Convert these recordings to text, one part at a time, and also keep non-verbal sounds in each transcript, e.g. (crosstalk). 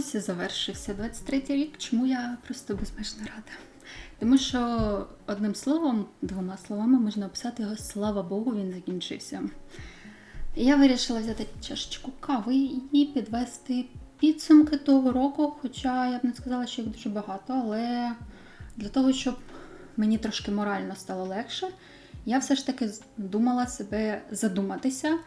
Ось завершився 23 рік, чому я просто безмежно рада. Тому що одним словом, двома словами можна описати його слава Богу, він закінчився. Я вирішила взяти чашечку кави і підвести підсумки того року, хоча я б не сказала, що їх дуже багато, але для того, щоб мені трошки морально стало легше, я все ж таки думала себе задуматися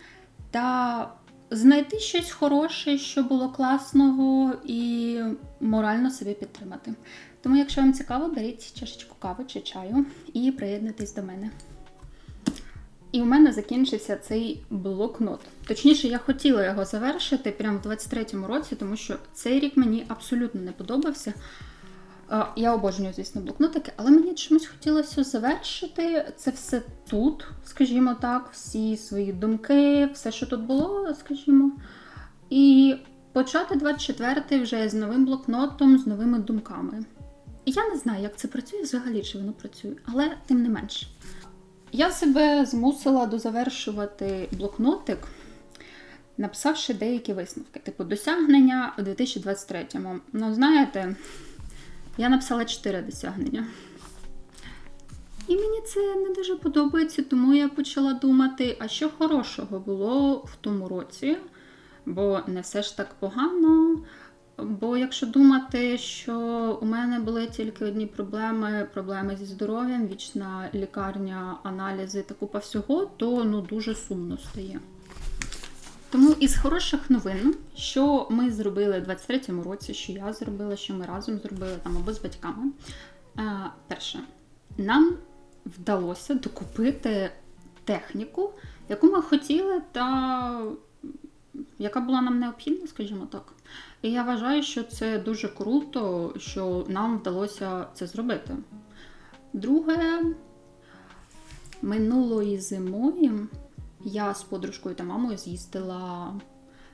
та знайти щось хороше, що було класного, і морально себе підтримати. Тому, якщо вам цікаво, беріть чашечку кави чи чаю і приєднуйтесь до мене. І у мене закінчився цей блокнот. Точніше, я хотіла його завершити прямо в 23-му році, тому що цей рік мені абсолютно не подобався. Е, Я обожнюю, звісно, блокнотики, але мені чомусь хотілося завершити це все тут, скажімо так, всі свої думки, все, що тут було, скажімо. І почати 24-й вже з новим блокнотом, з новими думками. Я не знаю, як це працює взагалі, чи воно працює, але тим не менш. Я себе змусила дозавершувати блокнотик, написавши деякі висновки, типу досягнення у 2023-му. Ну, знаєте, я написала 4 досягнення. І мені це не дуже подобається, тому я почала думати, а що хорошого було в тому році, бо не все ж так погано. Бо якщо думати, що у мене були тільки одні проблеми, проблеми зі здоров'ям, вічна лікарня, аналізи та купа всього, то ну дуже сумно стає. Тому із хороших новин, що ми зробили в 23-му році, що я зробила, що ми разом зробили там або з батьками. Е, перше, нам вдалося докупити техніку, яку ми хотіли, та яка була нам необхідна, скажімо так. І я вважаю, що це дуже круто, що нам вдалося це зробити. Друге, минулої зимою я з подружкою та мамою з'їздила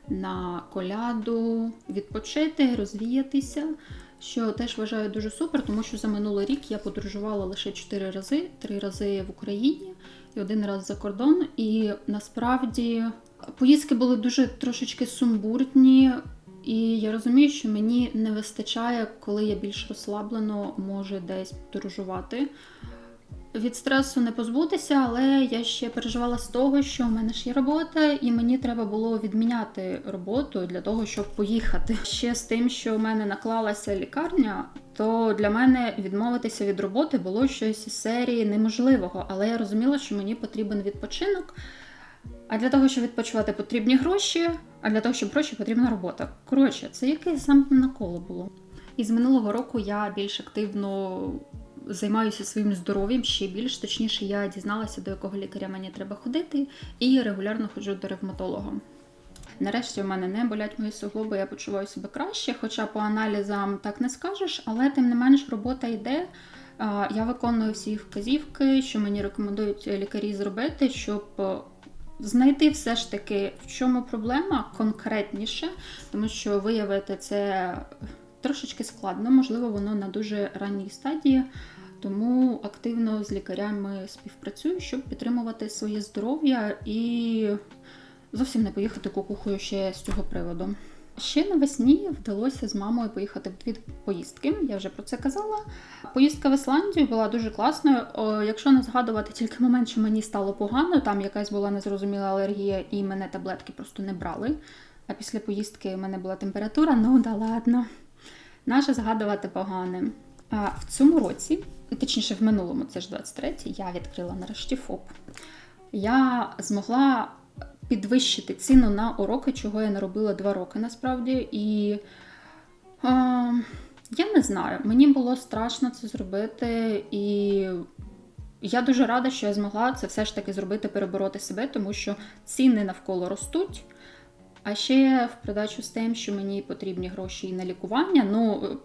на коляду відпочити, розвіятися, що теж вважаю дуже супер, тому що за минулий рік я подорожувала лише 4 рази, 3 рази в Україні і один раз за кордон. І насправді поїздки були дуже трошечки сумбурні. І я розумію, що мені не вистачає, коли я більш розслаблено можу десь подорожувати. Від стресу не позбутися, але я ще переживала з того, що в мене ж є робота, і мені треба було відміняти роботу для того, щоб поїхати. Ще з тим, що в мене наклалася лікарня, то для мене відмовитися від роботи було щось із серії неможливого. Але я розуміла, що мені потрібен відпочинок. А для того, щоб відпочивати, потрібні гроші, а для того, щоб гроші, потрібна робота. Коротше, це якесь замкнене коло було. І з минулого року я більш активно займаюся своїм здоров'ям ще більш. Точніше, я дізналася, до якого лікаря мені треба ходити, і регулярно ходжу до ревматолога. Нарешті в мене не болять мої суглоби, я почуваю себе краще, хоча по аналізам так не скажеш, але тим не менш робота йде. Я виконую всі вказівки, що мені рекомендують лікарі зробити, щоб знайти все ж таки, в чому проблема конкретніше, тому що виявити це трошечки складно, можливо, воно на дуже ранній стадії. Тому активно з лікарями співпрацюю, щоб підтримувати своє здоров'я і зовсім не поїхати кукухою ще з цього приводу. Ще навесні вдалося з мамою поїхати в дві поїздки. Я вже про це казала. Поїздка в Ісландію була дуже класною. Якщо не згадувати тільки момент, що мені стало погано, там якась була незрозуміла алергія, і мене таблетки просто не брали. А після поїздки в мене була температура, ну да ладно. Наше згадувати погане. А в цьому році, точніше, в минулому, це ж 23-й, я відкрила нарешті ФОП. Я змогла підвищити ціну на уроки, чого я не робила два роки насправді. І а, я не знаю, мені було страшно це зробити, і я дуже рада, що я змогла це все ж таки зробити, перебороти себе, тому що ціни навколо ростуть. А ще в придачу з тим, що мені потрібні гроші і на лікування. Ну,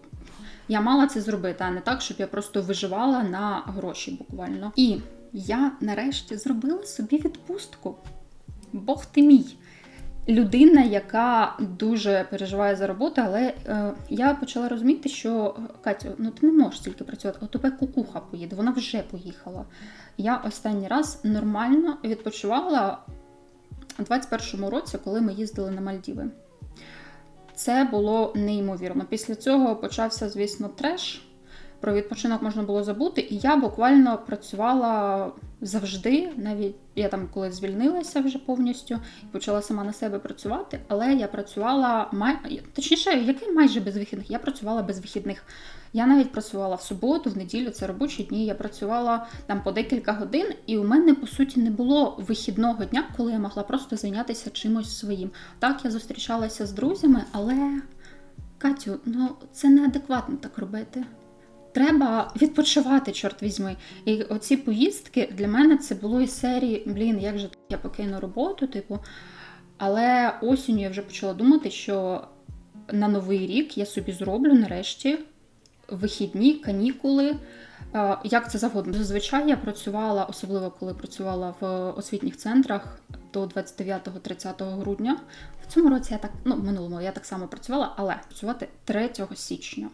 я мала це зробити, а не так, щоб я просто виживала на гроші буквально. І я нарешті зробила собі відпустку. Бог ти мій. Людина, яка дуже переживає за роботу, але е, я почала розуміти, що Катю, ну ти не можеш тільки працювати, а тебе кукуха поїде, вона вже поїхала. Я останній раз нормально відпочивала у 21-му році, коли ми їздили на Мальдіви. Це було неймовірно. Після цього почався, звісно, треш. Про відпочинок можна було забути, і я буквально працювала завжди. Навіть я там коли звільнилася вже повністю і почала сама на себе працювати, але я працювала май... точніше, який майже без вихідних. Я працювала без вихідних. Я навіть працювала в суботу, в неділю, це робочі дні. Я працювала там по декілька годин, і у мене по суті не було вихідного дня, коли я могла просто зайнятися чимось своїм. Так, я зустрічалася з друзями, але Катю, ну це неадекватно так робити. Треба відпочивати, чорт візьми. І оці поїздки для мене це було із серії Блін, як же я покину роботу, типу. Але осінню я вже почала думати, що на новий рік я собі зроблю нарешті вихідні, канікули. Як це завгодно? Зазвичай я працювала, особливо коли працювала в освітніх центрах до 29-30 грудня. В цьому році я так, ну, минулому я так само працювала, але працювати 3 січня.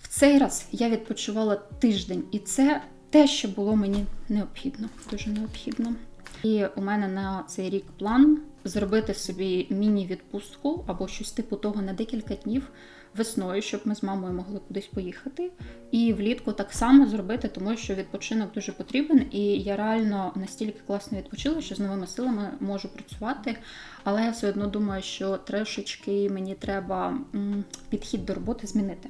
В цей раз я відпочивала тиждень, і це те, що було мені необхідно, дуже необхідно. І у мене на цей рік план зробити собі міні-відпустку або щось типу того на декілька днів весною, щоб ми з мамою могли кудись поїхати. І влітку так само зробити, тому що відпочинок дуже потрібен. І я реально настільки класно відпочила, що з новими силами можу працювати. Але я все одно думаю, що трошечки мені треба підхід до роботи змінити.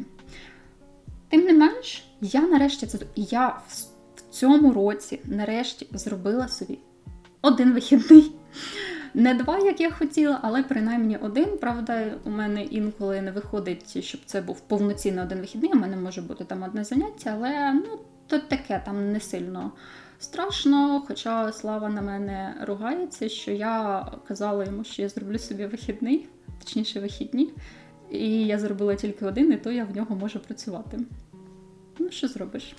Тим не менш, я нарешті це я в цьому році нарешті зробила собі один вихідний. Не два, як я хотіла, але принаймні один. Правда, у мене інколи не виходить, щоб це був повноцінний один вихідний. У мене може бути там одне заняття, але ну, то таке там не сильно страшно. Хоча слава на мене ругається, що я казала йому, що я зроблю собі вихідний, точніше вихідні. І я зробила тільки один, і то я в нього можу працювати. Ну, що зробиш?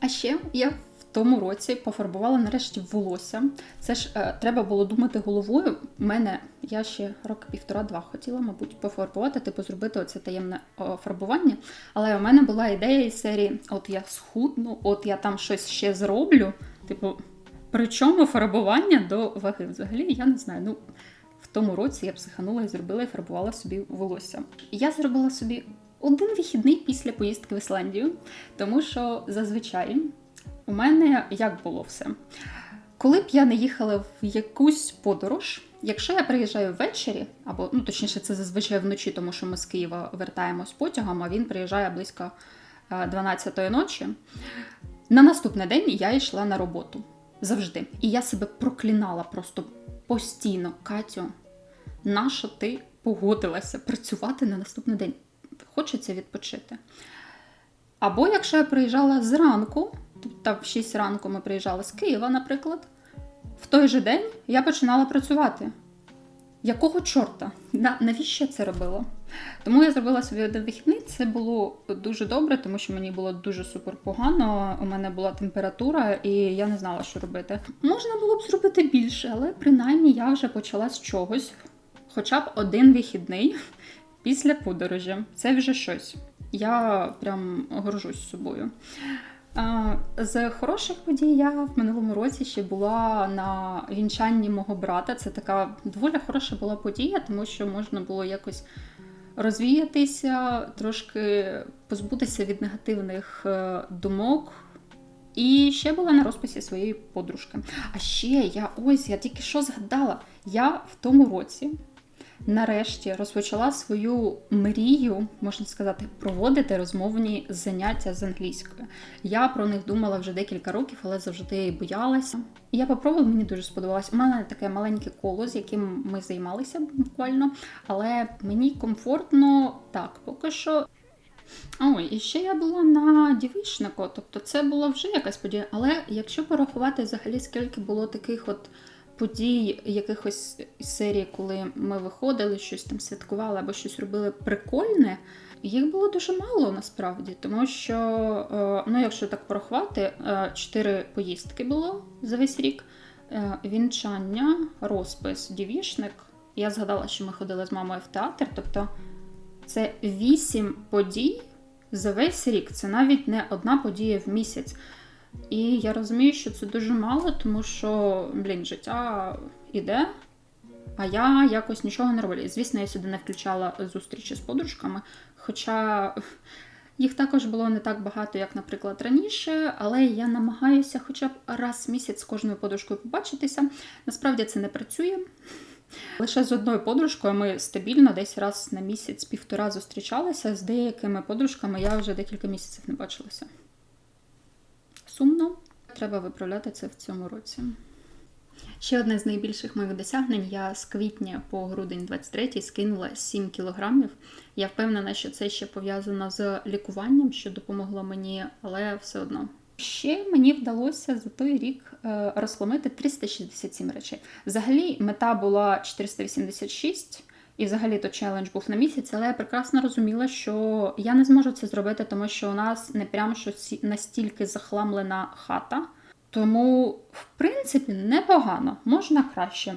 А ще я в тому році пофарбувала нарешті волосся. Це ж е, треба було думати головою. У мене я ще рок півтора-два хотіла, мабуть, пофарбувати, типу зробити оце таємне фарбування. Але у мене була ідея із серії: от я схудну, от я там щось ще зроблю. Типу, причому фарбування до ваги взагалі, я не знаю. ну... Тому році я психанула і зробила і фарбувала собі волосся. Я зробила собі один вихідний після поїздки в Ісландію, тому що зазвичай у мене як було все. Коли б я не їхала в якусь подорож, якщо я приїжджаю ввечері, або ну точніше, це зазвичай вночі, тому що ми з Києва вертаємось потягом, а він приїжджає близько 12-ї ночі. На наступний день я йшла на роботу завжди. І я себе проклинала просто постійно, Катю, нащо ти погодилася працювати на наступний день? Хочеться відпочити. Або якщо я приїжджала зранку, тобто в 6 ранку ми приїжджали з Києва, наприклад, в той же день я починала працювати. Якого чорта? Навіщо я це робила? Тому я зробила собі один вихідний. Це було дуже добре, тому що мені було дуже супер погано. У мене була температура, і я не знала, що робити. Можна було б зробити більше, але принаймні я вже почала з чогось. Хоча б один вихідний (laughs) після подорожі. Це вже щось. Я прям горжусь собою. З хороших подій я в минулому році ще була на вінчанні мого брата. Це така доволі хороша була подія, тому що можна було якось розвіятися, трошки позбутися від негативних е, думок. І ще була на розписі своєї подружки. А ще я ось я тільки що згадала, я в тому році нарешті розпочала свою мрію, можна сказати, проводити розмовні заняття з англійською. Я про них думала вже декілька років, але завжди боялася. Я попробувала, мені дуже сподобалось. У мене таке маленьке коло, з яким ми займалися буквально, але мені комфортно так, поки що. Ой, і ще я була на дівичнику, тобто це була вже якась подія. Але якщо порахувати взагалі, скільки було таких от подій, якихось серій, коли ми виходили, щось там святкували або щось робили прикольне, їх було дуже мало насправді, тому що, е, ну, якщо так порахувати, е, чотири поїздки було за весь рік. Е, вінчання, розпис, дівішник. Я згадала, що ми ходили з мамою в театр. Тобто це вісім подій за весь рік. Це навіть не одна подія в місяць. І я розумію, що це дуже мало, тому що, блін, життя іде, А я якось нічого не робила. І, Звісно, я сюди не включала зустрічі з подружками, хоча їх також було не так багато, як, наприклад, раніше, але я намагаюся хоча б раз в місяць з кожною подружкою побачитися. Насправді це не працює. Лише з одною подружкою ми стабільно десь раз на місяць півтора зустрічалися. З деякими подружками я вже декілька місяців не бачилася. Сумно, треба виправляти це в цьому році. Ще одне з найбільших моїх досягнень. Я з квітня по грудень 23 скинула 7 кілограмів. Я впевнена, що це ще пов'язано з лікуванням, що допомогло мені, але все одно. Ще мені вдалося за той рік е, розломити 367 речей. Взагалі, мета була 486, і взагалі то челендж був на місяць, але я прекрасно розуміла, що я не зможу це зробити, тому що у нас не прям щось настільки захламлена хата. Тому, в принципі, непогано, можна краще.